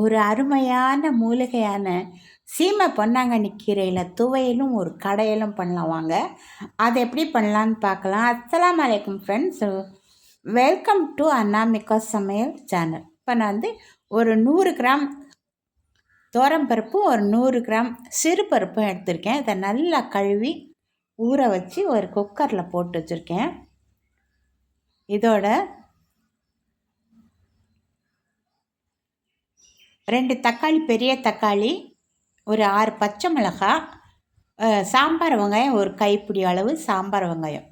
ஒரு அருமையான மூலிகையான சீமை பொன்னாங்கண்ணி கீரையில் துவையலும் ஒரு கடையிலும் பண்ணலாம் வாங்க. அதை எப்படி பண்ணலான்னு பார்க்கலாம். அஸ்லாம் வலைக்கம் ஃப்ரெண்ட்ஸ் வெல்கம் டு அண்ணாமிகா சமையல் சேனல் இப்போ நான் வந்து ஒரு நூறு கிராம் பருப்பும் ஒரு நூறு கிராம் சிறு பருப்பும் எடுத்திருக்கேன். இதை நல்லா கழுவி ஊற வச்சு ஒரு குக்கரில் போட்டு வச்சுருக்கேன். இதோட ரெண்டு தக்காளி பெரிய தக்காளி ஒரு ஆறு பச்சை மிளகாய் சாம்பார் வெங்காயம் ஒரு கைப்பிடி அளவு சாம்பார் வெங்காயம்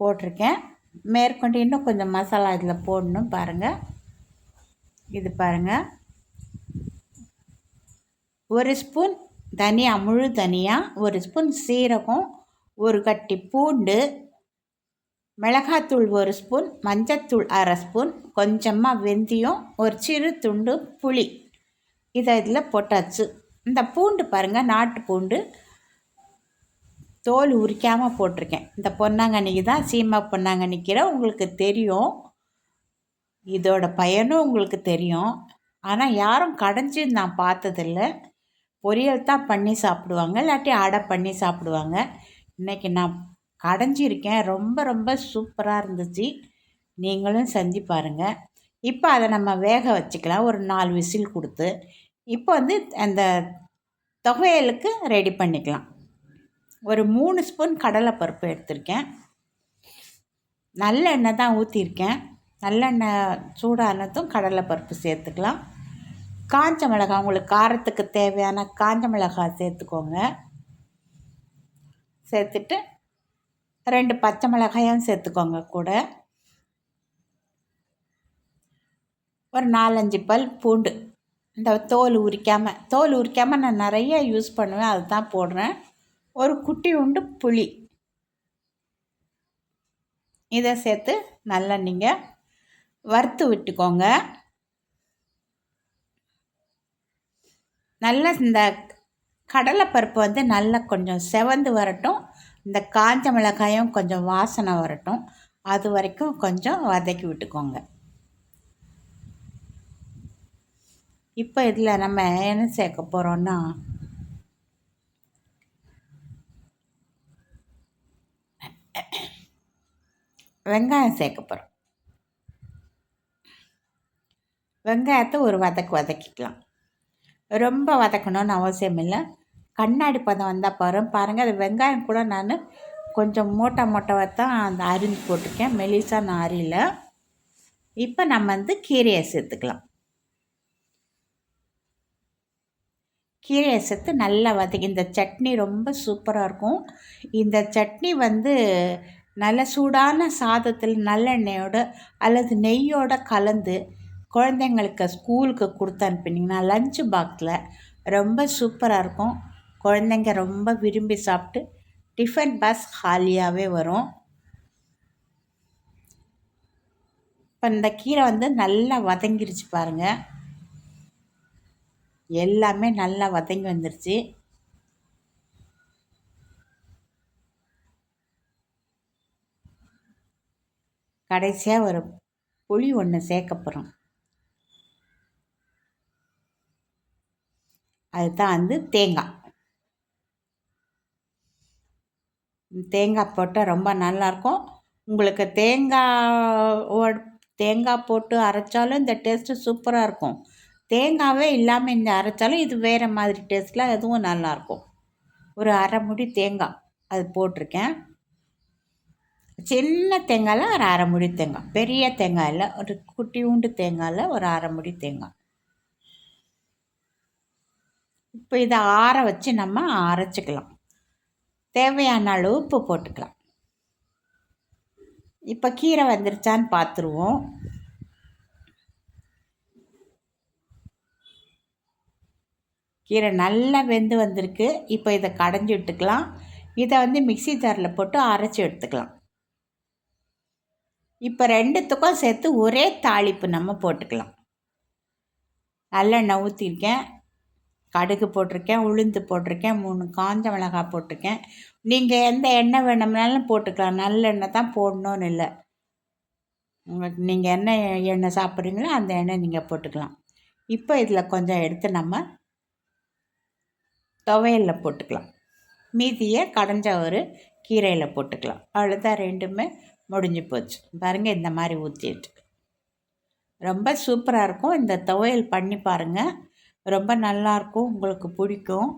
போட்டிருக்கேன். மேற்கொண்டு இன்னும் கொஞ்சம் மசாலா இதில் போடணும் பாருங்கள் இது பாருங்கள் ஒரு ஸ்பூன் தனியா முழு தனியா ஒரு ஸ்பூன் சீரகம் ஒரு கட்டி பூண்டு மிளகாத்தூள் ஒரு ஸ்பூன் மஞ்சத்தூள் அரை ஸ்பூன் கொஞ்சமாக வெந்தயம் ஒரு சிறு துண்டு புளி. இதை இதில் போட்டாச்சு. இந்த பூண்டு பாருங்கள் நாட்டு பூண்டு. தோல் உரிக்காமல் போட்டிருக்கேன். இந்த பொன்னாங்கண்ணிக்கு தான் சீமா பொன்னாங்கண்ணிக்கிற உங்களுக்கு தெரியும். இதோட பயனும் உங்களுக்கு தெரியும். ஆனால் யாரும் கடைஞ்சி நான் பார்த்ததில்ல. பொரியல் தான் பண்ணி சாப்பிடுவாங்க இல்லாட்டி அடை பண்ணி சாப்பிடுவாங்க. இன்றைக்கி நான் கடைஞ்சிருக்கேன் ரொம்ப ரொம்ப சூப்பராக இருந்துச்சு. நீங்களும் செஞ்சு பாருங்கள் இப்போ அதை நம்ம வேக வச்சுக்கலாம். ஒரு நாலு விசில் கொடுத்து. இப்போ வந்து அந்த தொகையலுக்கு ரெடி பண்ணிக்கலாம். ஒரு மூணு ஸ்பூன் கடலைப்பருப்பு எடுத்திருக்கேன். நல்லெண்ணெய் தான் ஊற்றிருக்கேன் நல்லெண்ணெய் சூடானதும் கடலைப்பருப்பு சேர்த்துக்கலாம். காஞ்ச மிளகாய் உங்களுக்கு காரத்துக்கு தேவையான காஞ்ச மிளகாய் சேர்த்துக்கோங்க. சேர்த்துட்டு ரெண்டு பச்சை மிளகாயும் சேர்த்துக்கோங்க கூட. ஒரு நாலஞ்சு பல் பூண்டு. இந்த தோல் உரிக்காமல் தோல் உரிக்காமல் நான் நிறைய யூஸ் பண்ணுவேன் அது தான் போடுறேன். ஒரு குட்டி உண்டு புளி. இதை சேர்த்து நல்லா நீங்கள் வறுத்து விட்டுக்கோங்க. நல்லா இந்த கடலைப்பருப்பு வந்து நல்லா கொஞ்சம் செவந்து வரட்டும். இந்த காஞ்ச மிளகாயும் கொஞ்சம் வாசனை வரட்டும். அது வரைக்கும் கொஞ்சம் வதக்கி விட்டுக்கோங்க. இப்போ இதில் நம்ம என்ன சேர்க்க போகிறோன்னா வெங்காயம் சேர்க்க போகிறோம் வெங்காயத்தை ஒரு வதக்கு வதக்கிக்கலாம். ரொம்ப வதக்கணும்னு அவசியம் இல்லை. கண்ணாடி பதம் வந்தால் பாருங்க. பாருங்கள் அது வெங்காயம் கூட நான் கொஞ்சம் மூட்டை மூட்டை தான் அந்த அரிஞ்சு போட்டிருக்கேன். மெலிசாக நான் அரியல. இப்போ நம்ம வந்து கீரையை சேர்த்துக்கலாம். கீரையை சேர்த்து நல்லா வதக்கி இந்த சட்னி ரொம்ப சூப்பராக இருக்கும். இந்த சட்னி வந்து நல்ல சூடான சாதத்தில் நல்லெண்ணெயோட அல்லது நெய்யோட கலந்து குழந்தைங்களுக்கு ஸ்கூலுக்கு கொடுத்து அனுப்பினீங்கன்னா லஞ்சு பாக்ஸில் ரொம்ப சூப்பராக இருக்கும். குழந்தைங்க ரொம்ப விரும்பி சாப்பிட்டு டிஃபன் பாக்ஸ் ஹாலியாகவே வரும். இப்போ இந்த கீரை வந்து நல்லா வதங்கிருச்சு பாருங்கள் எல்லாமே நல்லா வதங்கி வந்துருச்சு. கடைசியாக ஒரு புளி ஒன்று சேர்க்க அதுதான் வந்து தேங்காய். தேங்காய் போட்டால் ரொம்ப நல்லாயிருக்கும். உங்களுக்கு தேங்காய் தேங்காய் போட்டு அரைச்சாலும் இந்த டேஸ்ட்டு சூப்பராக இருக்கும். தேங்காவே இல்லாமல் இந்த அரைச்சாலும் இது வேறு மாதிரி டேஸ்ட்டில் அதுவும் நல்லாயிருக்கும். ஒரு அரை முடி தேங்காய் அது போட்டிருக்கேன். சின்ன தேங்காயில் ஒரு அரை முடி தேங்காய். பெரிய தேங்காயில் ஒரு குட்டி உண்டு தேங்காயில் ஒரு அரை முடி தேங்காய். இப்போ இதை ஆற வச்சு நம்ம அரைச்சிக்கலாம். தேவையான அளவு உப்பு போட்டுக்கலாம். இப்போ கீரை வந்துருச்சான்னு பார்த்துருவோம் கீரை நல்லா வெந்து வந்திருக்கு. இப்போ இதை கடைஞ்சி விட்டுக்கலாம். இதை வந்து மிக்சி ஜாரில் போட்டு அரைச்சி எடுத்துக்கலாம். இப்போ ரெண்டுத்துக்கும் சேர்த்து ஒரே தாளிப்பு நம்ம போட்டுக்கலாம். நல்லெண்ணெய் ஊற்றிருக்கேன் கடுகு போட்டிருக்கேன் உளுந்து போட்டிருக்கேன் மூணு காஞ்ச மிளகாய் போட்டிருக்கேன். நீங்கள் எந்த எண்ணெய் வேணும்னாலும் போட்டுக்கலாம். நல்லெண்ணெய் தான் போடணும்னு இல்லை. உங்களுக்கு நீங்கள் என்ன எண்ணெய் சாப்பிட்றீங்களோ அந்த எண்ணெய் நீங்கள் போட்டுக்கலாம். இப்போ இதில் கொஞ்சம் எடுத்து நம்ம துவையலில் போட்டுக்கலாம். மீதியை கடைஞ்ச ஒரு கீரையில் போட்டுக்கலாம். அவ்வளோதான் ரெண்டுமே முடிஞ்சு போச்சு. பாருங்கள் இந்த மாதிரி ஊற்றிட்டு ரொம்ப சூப்பராக இருக்கும். இந்த துவையல் பண்ணி பாருங்கள் ரொம்ப நல்லாயிருக்கும் உங்களுக்கு பிடிக்கும்.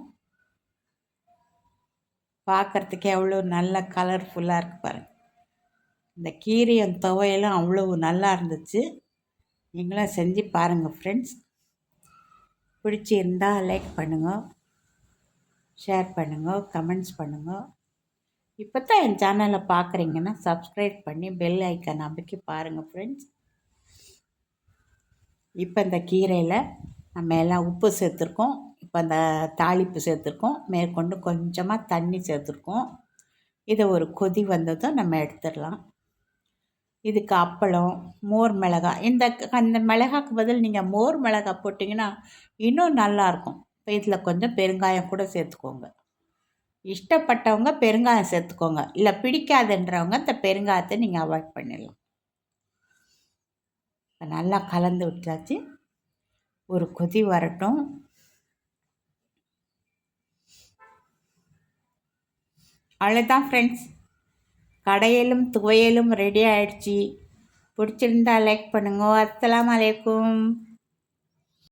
பார்க்குறதுக்கே எவ்வளோ நல்ல கலர்ஃபுல்லாக இருக்குது பாருங்கள் இந்த கீரையும் துவையலும் அவ்வளோ நல்லா இருந்துச்சு. நீங்களும் செஞ்சு பாருங்கள் ஃப்ரெண்ட்ஸ் பிடிச்சிருந்தால் லைக் பண்ணுங்கள் ஷேர் பண்ணுங்கள் கமெண்ட்ஸ் பண்ணுங்கள் இப்போ தான் என் சேனலை பார்க்குறீங்கன்னா சப்ஸ்கிரைப் பண்ணி பெல் ஐக்கன் அமைக்கி பாருங்கள் ஃப்ரெண்ட்ஸ் இப்போ இந்த கீரையில் நம்ம எல்லாம் உப்பு சேர்த்துருக்கோம். இப்போ அந்த தாளிப்பு சேர்த்துருக்கோம். மேற்கொண்டு கொஞ்சமாக தண்ணி சேர்த்துருக்கோம். இதை ஒரு கொதி வந்ததும் நம்ம எடுத்துடலாம். இதுக்கு அப்பளம் மோர் மிளகாய். இந்த அந்த மிளகாக்கு பதில் நீங்கள் மோர் மிளகாய் போட்டிங்கன்னா இன்னும் நல்லாயிருக்கும் இப்போ இதில் கொஞ்சம் பெருங்காயம் கூட சேர்த்துக்கோங்க. இஷ்டப்பட்டவங்க பெருங்காயம் சேர்த்துக்கோங்க. இல்லை பிடிக்காதுன்றவங்க இந்த பெருங்காயத்தை நீங்கள் அவாய்ட் பண்ணிடலாம். நல்லா கலந்து விட்டாச்சு. ஒரு கொதி வரட்டும். அவ்வளோதான் ஃப்ரெண்ட்ஸ் கடையிலும் துவையலும் ரெடி ஆகிடுச்சி பிடிச்சிருந்தா லைக் பண்ணுங்க. அஸ்லாம் அலைக்கும்.